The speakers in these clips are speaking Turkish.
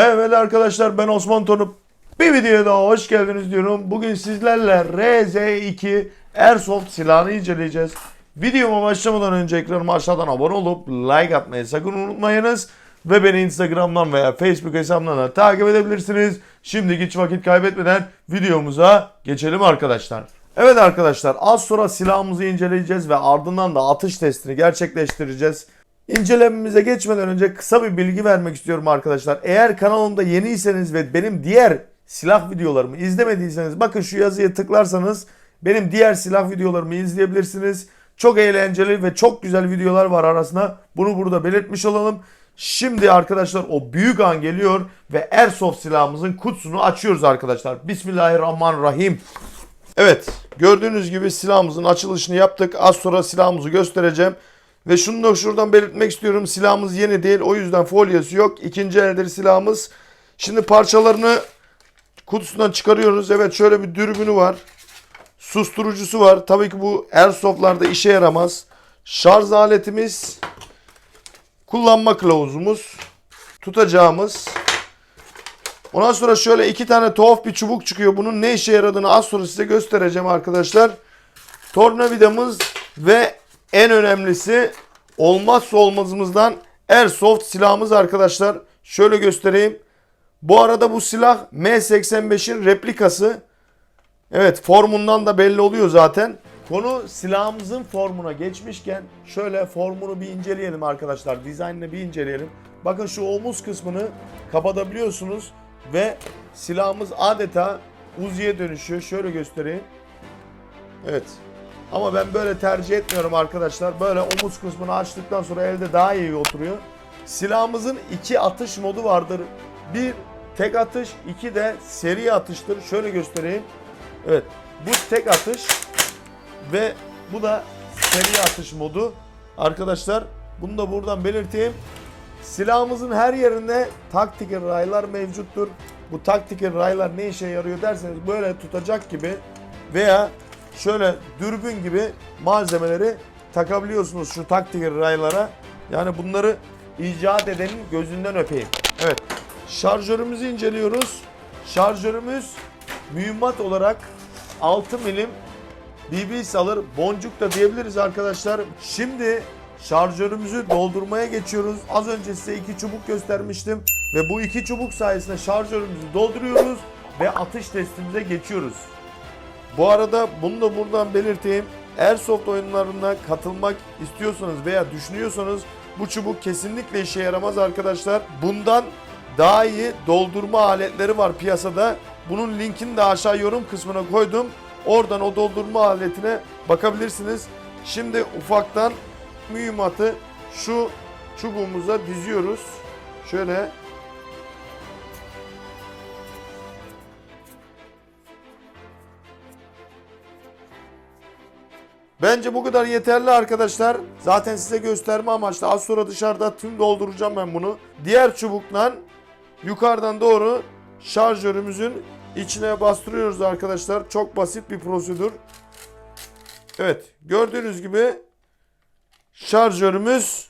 Evet arkadaşlar ben Osman Tonup. Bir videoya daha hoş geldiniz diyorum. Bugün sizlerle RZ2 Airsoft silahını inceleyeceğiz. Videoma başlamadan önce ekranıma aşağıdan abone olup like atmayı sakın unutmayınız. Ve beni Instagram'dan veya Facebook hesabımdan da takip edebilirsiniz. Şimdi hiç vakit kaybetmeden videomuza geçelim arkadaşlar. Evet arkadaşlar az sonra silahımızı inceleyeceğiz ve ardından da atış testini gerçekleştireceğiz. İncelememize geçmeden önce kısa bir bilgi vermek istiyorum arkadaşlar. Eğer kanalımda yeniyseniz ve benim diğer silah videolarımı izlemediyseniz bakın şu yazıya tıklarsanız benim diğer silah videolarımı izleyebilirsiniz. Çok eğlenceli ve çok güzel videolar var arasında. Bunu burada belirtmiş olalım. Şimdi arkadaşlar o büyük an geliyor ve Airsoft silahımızın kutusunu açıyoruz arkadaşlar. Bismillahirrahmanirrahim. Evet gördüğünüz gibi silahımızın açılışını yaptık. Az sonra silahımızı göstereceğim. Ve şunu da şuradan belirtmek istiyorum. Silahımız yeni değil. O yüzden folyası yok. İkinci eldir silahımız. Şimdi parçalarını kutusundan çıkarıyoruz. Evet şöyle bir dürbünü var. Susturucusu var. Tabii ki bu airsoftlarda işe yaramaz. Şarj aletimiz. Kullanma kılavuzumuz. Tutacağımız. Ondan sonra şöyle iki tane tuhaf bir çubuk çıkıyor. Bunun ne işe yaradığını az sonra size göstereceğim arkadaşlar. Tornavidamız ve en önemlisi olmazsa olmazımızdan Airsoft silahımız arkadaşlar. Şöyle göstereyim. Bu arada bu silah M85'in replikası. Evet formundan da belli oluyor zaten. Konu silahımızın formuna geçmişken şöyle formunu bir inceleyelim arkadaşlar. Dizaynını bir inceleyelim. Bakın şu omuz kısmını kapatabiliyorsunuz ve silahımız adeta Uzi'ye dönüşüyor. Şöyle göstereyim. Evet. Ama ben böyle tercih etmiyorum arkadaşlar. Böyle omuz kısmını açtıktan sonra elde daha iyi oturuyor. Silahımızın iki atış modu vardır. Bir tek atış, iki de seri atıştır. Şöyle göstereyim. Evet. Bu tek atış ve bu da seri atış modu. Arkadaşlar bunu da buradan belirteyim. Silahımızın her yerinde tactical raylar mevcuttur. Bu tactical raylar ne işe yarıyor derseniz böyle tutacak gibi veya şöyle dürbün gibi malzemeleri takabiliyorsunuz şu tactical raylara. Yani bunları icat edenin gözünden öpeyim. Evet. Şarjörümüzü inceliyoruz. Şarjörümüz mühimmat olarak 6 milim BB alır. Boncuk da diyebiliriz arkadaşlar. Şimdi şarjörümüzü doldurmaya geçiyoruz. Az önce size iki çubuk göstermiştim. Ve bu iki çubuk sayesinde şarjörümüzü dolduruyoruz ve atış testimize geçiyoruz. Bu arada bunu da buradan belirteyim. Airsoft oyunlarına katılmak istiyorsanız veya düşünüyorsanız bu çubuk kesinlikle işe yaramaz arkadaşlar. Bundan daha iyi doldurma aletleri var piyasada. Bunun linkini de aşağı yorum kısmına koydum. Oradan o doldurma aletine bakabilirsiniz. Şimdi ufaktan mühimmatı şu çubuğumuza diziyoruz. Şöyle Bence bu kadar yeterli arkadaşlar. Zaten size gösterme amaçlı. Az sonra dışarıda tüm dolduracağım ben bunu. Diğer çubuktan yukarıdan doğru şarjörümüzün içine bastırıyoruz arkadaşlar. Çok basit bir prosedür. Evet gördüğünüz gibi şarjörümüz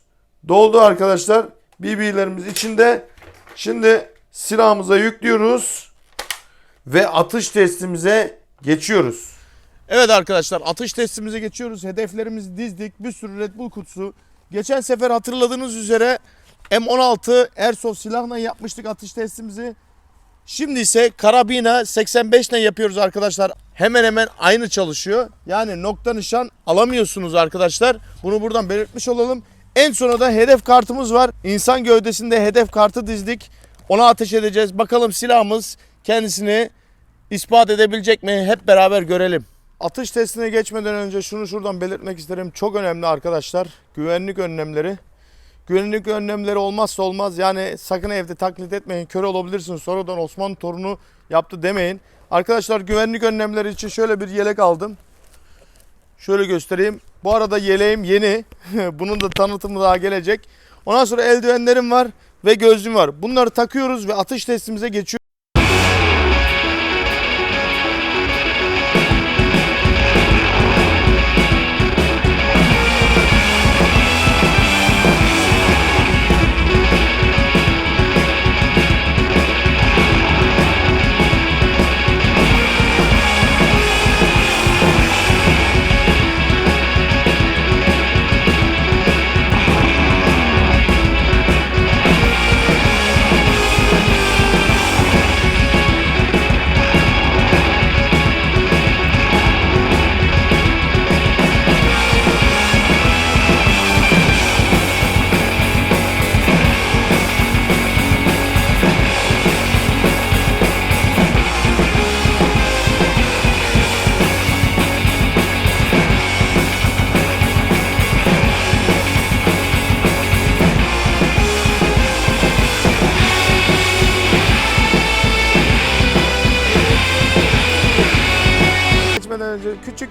doldu arkadaşlar. BB'lerimiz içinde. Şimdi silahımıza yüklüyoruz ve atış testimize geçiyoruz. Evet arkadaşlar atış testimize geçiyoruz. Hedeflerimizi dizdik. Bir sürü Red Bull kutusu. Geçen sefer hatırladığınız üzere M16 Airsoft silahla yapmıştık atış testimizi. Şimdi ise karabina 85 ile yapıyoruz arkadaşlar. Hemen hemen aynı çalışıyor. Yani nokta nişan alamıyorsunuz arkadaşlar. Bunu buradan belirtmiş olalım. En sona da hedef kartımız var. İnsan gövdesinde hedef kartı dizdik. Ona ateş edeceğiz. Bakalım silahımız kendisini ispat edebilecek mi? Hep beraber görelim. Atış testine geçmeden önce şunu şuradan belirtmek isterim. Çok önemli arkadaşlar. Güvenlik önlemleri. Güvenlik önlemleri olmazsa olmaz. Yani sakın evde taklit etmeyin. Kör olabilirsiniz. Sonradan Osmanlı torunu yaptı demeyin. Arkadaşlar güvenlik önlemleri için şöyle bir yelek aldım. Şöyle göstereyim. Bu arada yeleğim yeni. Bunun da tanıtımı daha gelecek. Ondan sonra eldivenlerim var ve gözlüğüm var. Bunları takıyoruz ve atış testimize geçiyoruz.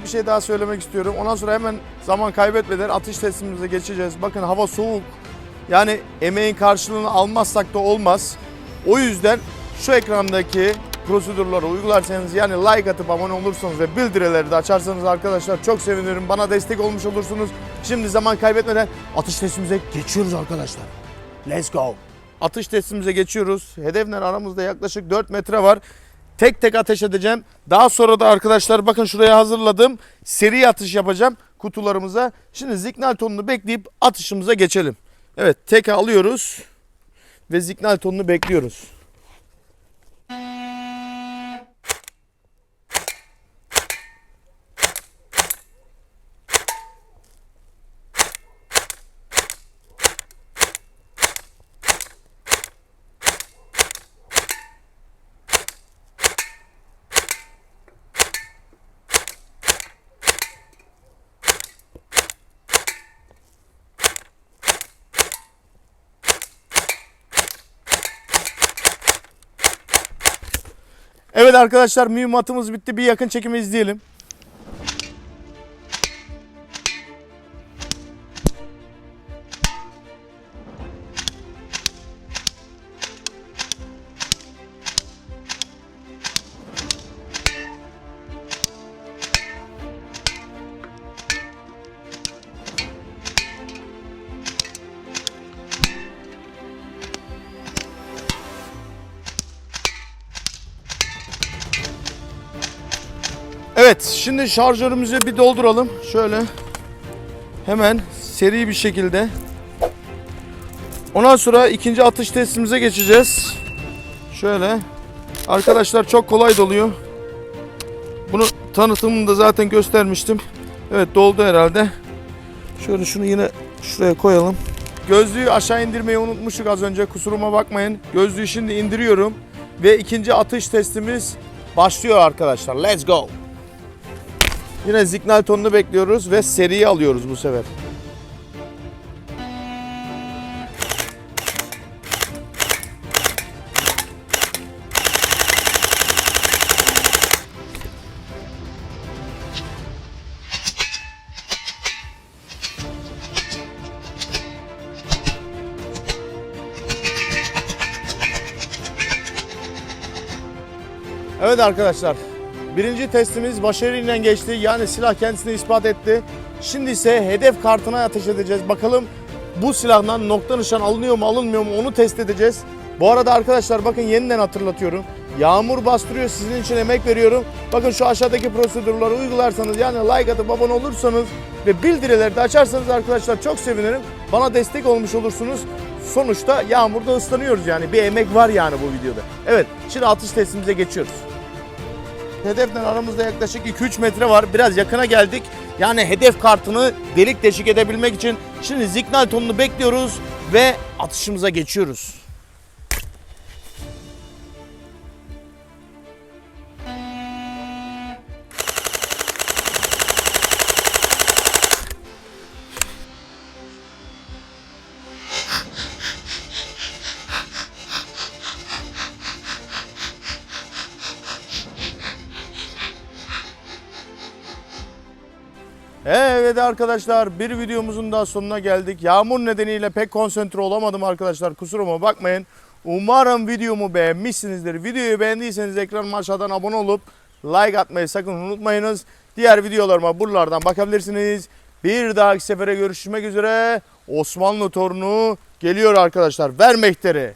Bir şey daha söylemek istiyorum. Ondan sonra hemen zaman kaybetmeden atış testimize geçeceğiz. Bakın hava soğuk. Yani emeğin karşılığını almazsak da olmaz. O yüzden şu ekrandaki prosedürleri uygularsanız yani like atıp abone olursanız ve bildirileri de açarsanız arkadaşlar çok sevinirim. Bana destek olmuş olursunuz. Şimdi zaman kaybetmeden atış testimize geçiyoruz arkadaşlar. Let's go. Atış testimize geçiyoruz. Hedefler aramızda yaklaşık 4 metre var. Tek tek ateş edeceğim. Daha sonra da arkadaşlar bakın şuraya hazırladım. Seri atış yapacağım kutularımıza. Şimdi zignal tonunu bekleyip atışımıza geçelim. Evet tek alıyoruz ve zignal tonunu bekliyoruz. Evet arkadaşlar mühimmatımız bitti. Bir yakın çekimi izleyelim. Evet şimdi şarjörümüzü bir dolduralım. Şöyle hemen seri bir şekilde. Ondan sonra ikinci atış testimize geçeceğiz. Şöyle. Arkadaşlar çok kolay doluyor. Bunu tanıtımında zaten göstermiştim. Evet doldu herhalde. Şöyle şunu yine şuraya koyalım. Gözlüğü aşağı indirmeyi unutmuştuk az önce. Kusuruma bakmayın. Gözlüğü şimdi indiriyorum. Ve ikinci atış testimiz başlıyor arkadaşlar. Let's go. Yine zignal tonunu bekliyoruz ve seriyi alıyoruz bu sefer. Evet arkadaşlar. Birinci testimiz başarıyla geçti. Yani silah kendisini ispat etti. Şimdi ise hedef kartına ateş edeceğiz. Bakalım bu silahdan nokta nişan alınıyor mu alınmıyor mu onu test edeceğiz. Bu arada arkadaşlar bakın yeniden hatırlatıyorum. Yağmur bastırıyor sizin için emek veriyorum. Bakın şu aşağıdaki prosedürleri uygularsanız yani like atıp abone olursanız ve bildirileri de açarsanız arkadaşlar çok sevinirim. Bana destek olmuş olursunuz. Sonuçta yağmurda ıslanıyoruz yani bir emek var yani bu videoda. Evet şimdi atış testimize geçiyoruz. Hedeften aramızda yaklaşık 2-3 metre var. Biraz yakına geldik. Yani hedef kartını delik deşik edebilmek için şimdi zignal tonunu bekliyoruz ve atışımıza geçiyoruz. Evet arkadaşlar bir videomuzun daha sonuna geldik. Yağmur nedeniyle pek konsantre olamadım arkadaşlar kusuruma bakmayın. Umarım videomu beğenmişsinizdir. Videoyu beğendiyseniz ekranıma aşağıdan abone olup like atmayı sakın unutmayınız. Diğer videolarıma buralardan bakabilirsiniz. Bir dahaki sefere görüşmek üzere. Osmanlı torunu geliyor arkadaşlar. Ver mehteri.